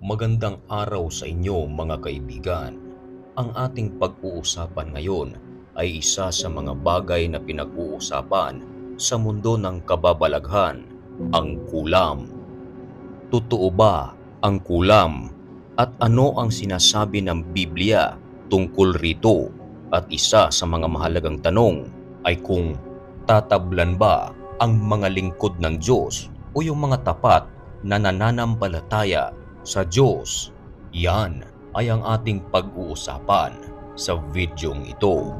Magandang araw sa inyo mga kaibigan. Ang ating pag-uusapan ngayon ay isa sa mga bagay na pinag-uusapan sa mundo ng kababalaghan, ang kulam. Totoo ba ang kulam? At ano ang sinasabi ng Biblia tungkol rito? At isa sa mga mahalagang tanong ay kung tatablan ba ang mga lingkod ng Diyos o yung mga tapat na nananampalataya sa Diyos. Yan ay ang ating pag-uusapan sa videong ito.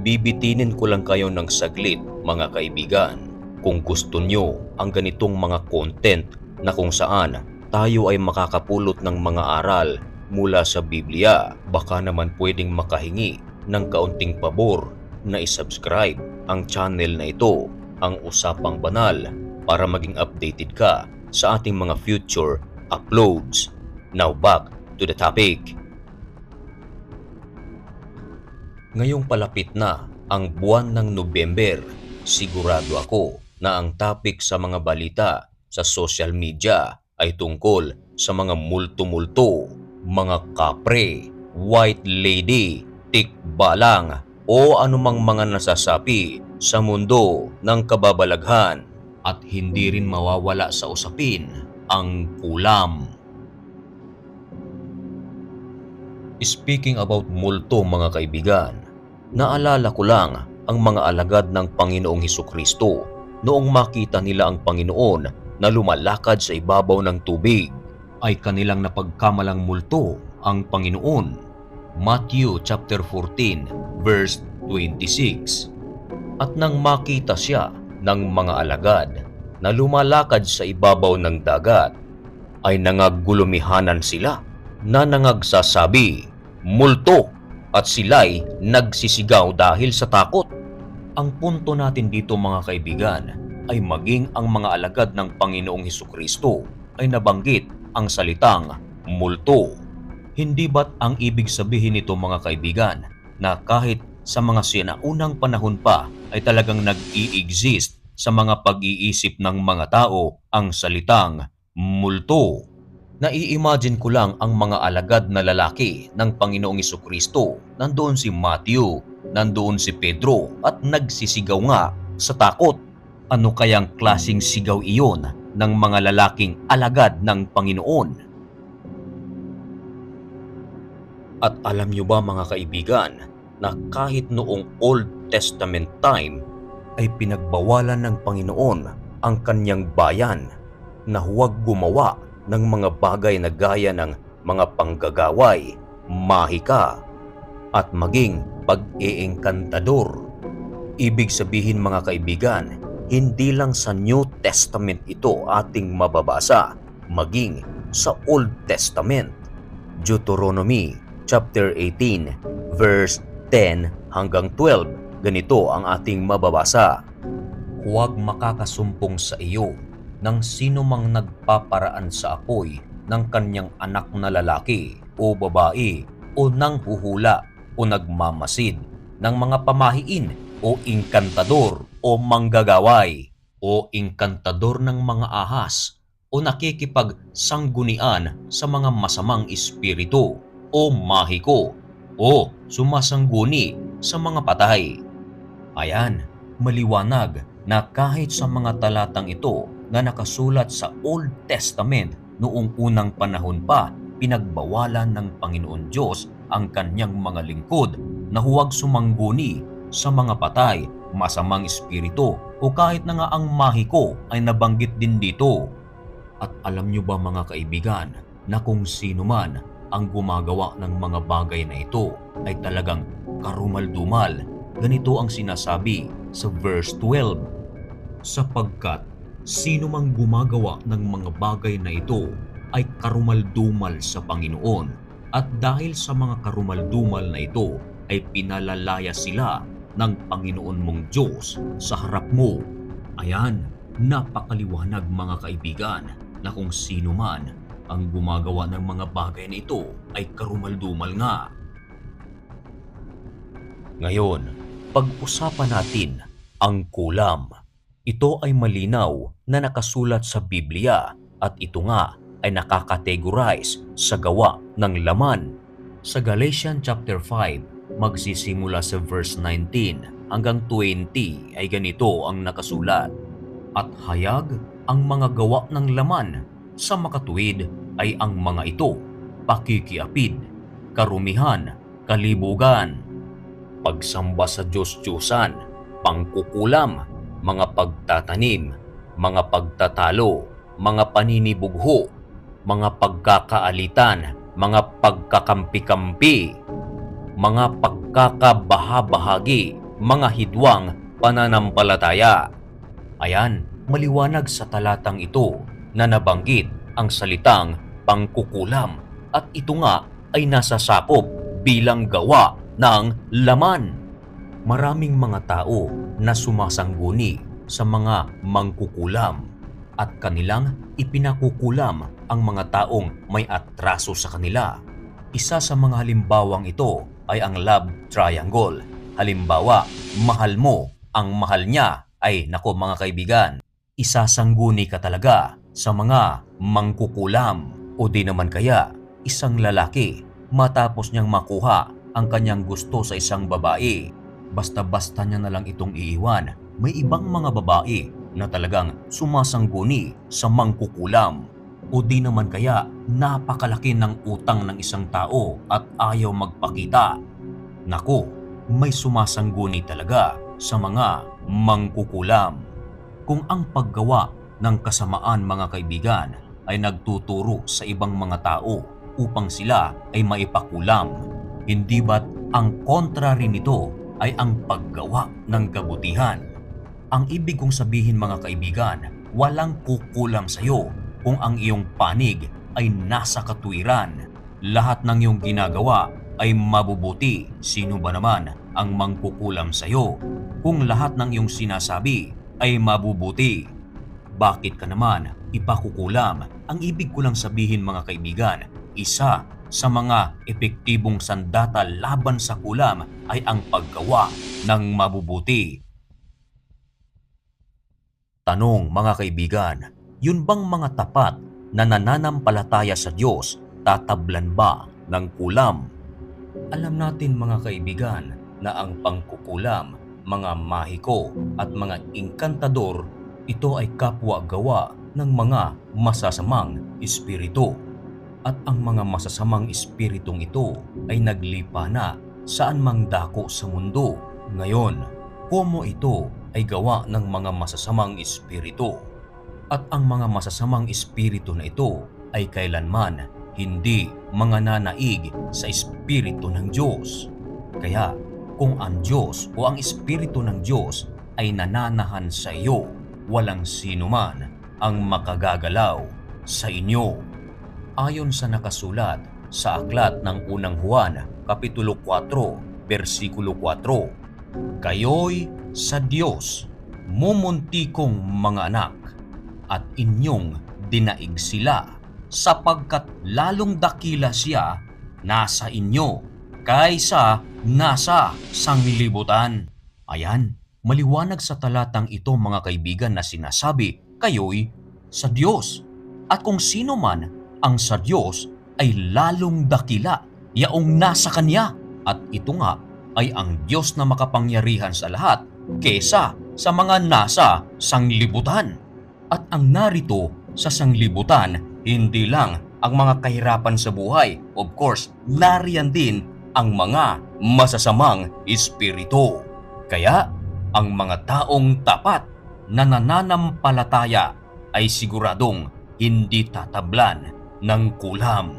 Bibitinin ko lang kayo ng saglit mga kaibigan kung gusto nyo ang ganitong mga content na kung saan tayo ay makakapulot ng mga aral mula sa Biblia. Baka naman pwedeng makahingi ng kaunting pabor na isubscribe ang channel na ito, ang Usapang Banal, para maging updated ka sa ating mga future uploads. Now back to the topic. Ngayong palapit na ang buwan ng November, sigurado ako na ang topic sa mga balita sa social media ay tungkol sa mga multo-multo, mga kapre, white lady, tikbalang o anumang mga nasasapi sa mundo ng kababalaghan at hindi rin mawawala sa usapin ang kulam. Speaking about multo mga kaibigan, naalala ko lang ang mga alagad ng Panginoong Heso Kristo noong makita nila ang Panginoon na lumalakad sa ibabaw ng tubig ay kanilang napagkamalang multo ang Panginoon. Matthew chapter 14 verse 26. At nang makita siya ng mga alagad na lumalakad sa ibabaw ng dagat, ay nangagulumihanan sila na nangagsasabi, multo at sila'y nagsisigaw dahil sa takot. Ang punto natin dito mga kaibigan ay maging ang mga alagad ng Panginoong Heso Kristo ay nabanggit ang salitang multo. Hindi ba't ang ibig sabihin nito mga kaibigan na kahit sa mga sinaunang panahon pa ay talagang nag-i-exist sa mga pag-iisip ng mga tao ang salitang multo. Nai-imagine ko lang ang mga alagad na lalaki ng Panginoong Iso Kristo. Nandoon si Matthew, nandoon si Pedro at nagsisigaw nga sa takot. Ano kayang klasing sigaw iyon ng mga lalaking alagad ng Panginoon? At alam niyo ba mga kaibigan na kahit noong Old Testament time ay pinagbawalan ng Panginoon ang kanyang bayan na huwag gumawa ng mga bagay na gaya ng mga panggagaway, mahika, at maging pag-iengkantador. Ibig sabihin mga kaibigan, hindi lang sa New Testament ito ating mababasa, maging sa Old Testament. Deuteronomy chapter 18 verse 10 hanggang 12. Ganito ang ating mababasa. Huwag makakasumpong sa iyo ng sino mang nagpaparaan sa apoy ng kanyang anak na lalaki o babae o nang huhula o nagmamasid ng mga pamahiin o inkantador o manggagaway o inkantador ng mga ahas o nakikipagsanggunian sa mga masamang espiritu o mahiko o sumasangguni sa mga patay. Ayan, maliwanag na kahit sa mga talatang ito na nakasulat sa Old Testament noong unang panahon pa, pinagbawalan ng Panginoon Diyos ang kanyang mga lingkod na huwag sumangguni sa mga patay, masamang espiritu o kahit na nga ang mahiko ay nabanggit din dito. At alam nyo ba mga kaibigan na kung sino man ang gumagawa ng mga bagay na ito ay talagang karumal-dumal. Ganito ang sinasabi sa verse 12. Sapagkat sino mang gumagawa ng mga bagay na ito ay karumal-dumal sa Panginoon at dahil sa mga karumal-dumal na ito ay pinalalaya sila ng Panginoon mong Diyos sa harap mo. Ayan, napakaliwanag mga kaibigan na kung sino man ang gumagawa ng mga bagay na ito ay karumal-dumal nga. Ngayon, pag-usapan natin ang kulam. Ito ay malinaw na nakasulat sa Biblia at ito nga ay nakakategorize sa gawa ng laman. Sa Galatians chapter 5, magsisimula sa verse 19 hanggang 20 ay ganito ang nakasulat. At hayag ang mga gawa ng laman sa makatuwid ay ang mga ito, pakikiapid, karumihan, kalibugan, pagsamba sa Diyos-Diyosan, pangkukulam, mga pagtatanim, mga pagtatalo, mga paninibugho, mga pagkakaalitan, mga pagkakampi-kampi, mga pagkakabahabahagi, mga hidwang pananampalataya. Ayan, maliwanag sa talatang ito na nabanggit ang salitang pangkukulam at ito nga ay nasasakop bilang gawa ng laman. Maraming mga tao na sumasangguni sa mga mangkukulam at kanilang ipinakukulam ang mga taong may atraso sa kanila. Isa sa mga halimbawang ito ay ang love triangle. Halimbawa, mahal mo, ang mahal niya ay nako mga kaibigan, isasangguni ka talaga sa mga mangkukulam o di naman kaya isang lalaki matapos niyang makuha ang kanyang gusto sa isang babae. Basta-basta niya na lang itong iiwan. May ibang mga babae na talagang sumasangguni sa mangkukulam. O di naman kaya napakalaki ng utang ng isang tao at ayaw magpakita. Nako, may sumasangguni talaga sa mga mangkukulam. Kung ang paggawa ng kasamaan mga kaibigan ay nagtuturo sa ibang mga tao upang sila ay maipakulam, hindi ba't ang contrary nito ay ang paggawa ng kabutihan? Ang ibig kong sabihin mga kaibigan, walang kukulam sa iyo kung ang iyong panig ay nasa katuwiran. Lahat ng iyong ginagawa ay mabubuti. Sino ba naman ang mangkukulam sa iyo kung lahat ng iyong sinasabi ay mabubuti? Bakit ka naman ipakukulam? Ang ibig ko lang sabihin mga kaibigan, isa sa mga epektibong sandata laban sa kulam ay ang paggawa ng mabubuti. Tanong mga kaibigan, yun bang mga tapat na nananampalataya sa Diyos tatablan ba ng kulam? Alam natin mga kaibigan na ang pangkukulam, mga mahiko at mga inkantador, ito ay kapwa-gawa ng mga masasamang espiritu. At ang mga masasamang espiritong ito ay naglipa na saan mang dako sa mundo. Ngayon, komo ito ay gawa ng mga masasamang espiritu. At ang mga masasamang espiritu na ito ay kailanman hindi mga nanaig sa espiritu ng Diyos. Kaya kung ang Diyos o ang espiritu ng Diyos ay nananahan sa iyo, walang sino man ang makagagalaw sa inyo. Ayon sa nakasulat sa aklat ng unang Juan, Kapitulo 4, versikulo 4, Kayo'y sa Diyos, mumuntikong mga anak, at inyong dinaig sila, sapagkat lalong dakila siya nasa inyo, kaysa nasa sanglibutan. Ayan, maliwanag sa talatang ito mga kaibigan na sinasabi, kayo'y sa Diyos. At kung sino man ang sa Diyos ay lalong dakila, yaong nasa Kanya. At ito nga ay ang Diyos na makapangyarihan sa lahat kesa sa mga nasa sanglibutan. At ang narito sa sanglibutan, hindi lang ang mga kahirapan sa buhay. Of course, nariyan din ang mga masasamang espiritu. Kaya, ang mga taong tapat na nananampalataya ay siguradong hindi tatablan ng kulam.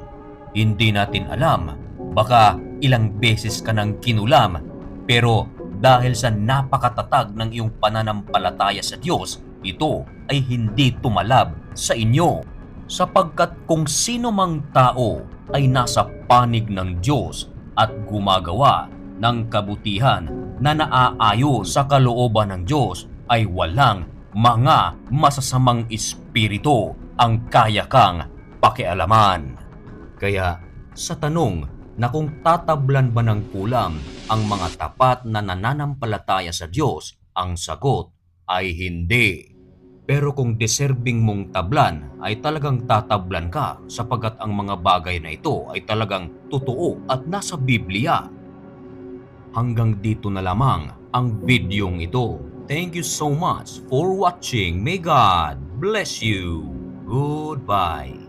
Hindi natin alam, baka ilang beses ka nang kinulam, pero dahil sa napakatatag ng iyong pananampalataya sa Diyos, ito ay hindi tumalab sa inyo. Sapagkat kung sino mang tao ay nasa panig ng Diyos at gumagawa ng kabutihan na naaayo sa kalooban ng Diyos ay walang mga masasamang espiritu ang kaya kang pakialaman. Kaya sa tanong na kung tatablan ba ng kulam ang mga tapat na nananampalataya sa Diyos, ang sagot ay hindi. Pero kung deserving mong tablan ay talagang tatablan ka sapagat ang mga bagay na ito ay talagang totoo at nasa Biblia. Hanggang dito na lamang ang videong ito. Thank you so much for watching. May God bless you. Goodbye.